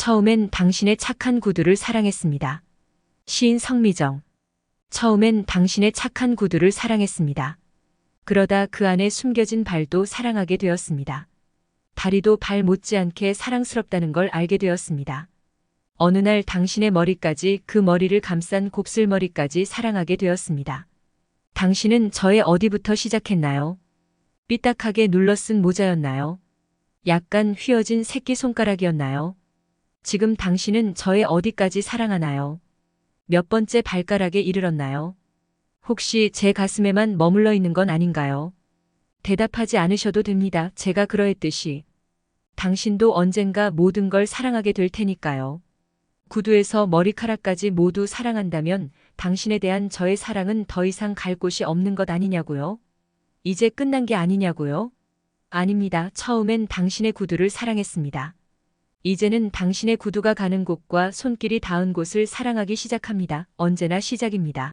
처음엔 당신의 착한 구두를 사랑했습니다. 시인 성미정. 처음엔 당신의 착한 구두를 사랑했습니다. 그러다 그 안에 숨겨진 발도 사랑하게 되었습니다. 다리도 발 못지않게 사랑스럽다는 걸 알게 되었습니다. 어느 날 당신의 머리까지 그 머리를 감싼 곱슬머리까지 사랑하게 되었습니다. 당신은 저의 어디부터 시작했나요? 삐딱하게 눌러 쓴 모자였나요? 약간 휘어진 새끼손가락이었나요? 지금 당신은 저의 어디까지 사랑하나요? 몇 번째 발가락에 이르렀나요? 혹시 제 가슴에만 머물러 있는 건 아닌가요? 대답하지 않으셔도 됩니다. 제가 그러했듯이. 당신도 언젠가 모든 걸 사랑하게 될 테니까요. 구두에서 머리카락까지 모두 사랑한다면 당신에 대한 저의 사랑은 더 이상 갈 곳이 없는 것 아니냐고요? 이제 끝난 게 아니냐고요? 아닙니다. 처음엔 당신의 구두를 사랑했습니다. 이제는 당신의 구두가 가는 곳과 손길이 닿은 곳을 사랑하기 시작합니다. 언제나 시작입니다.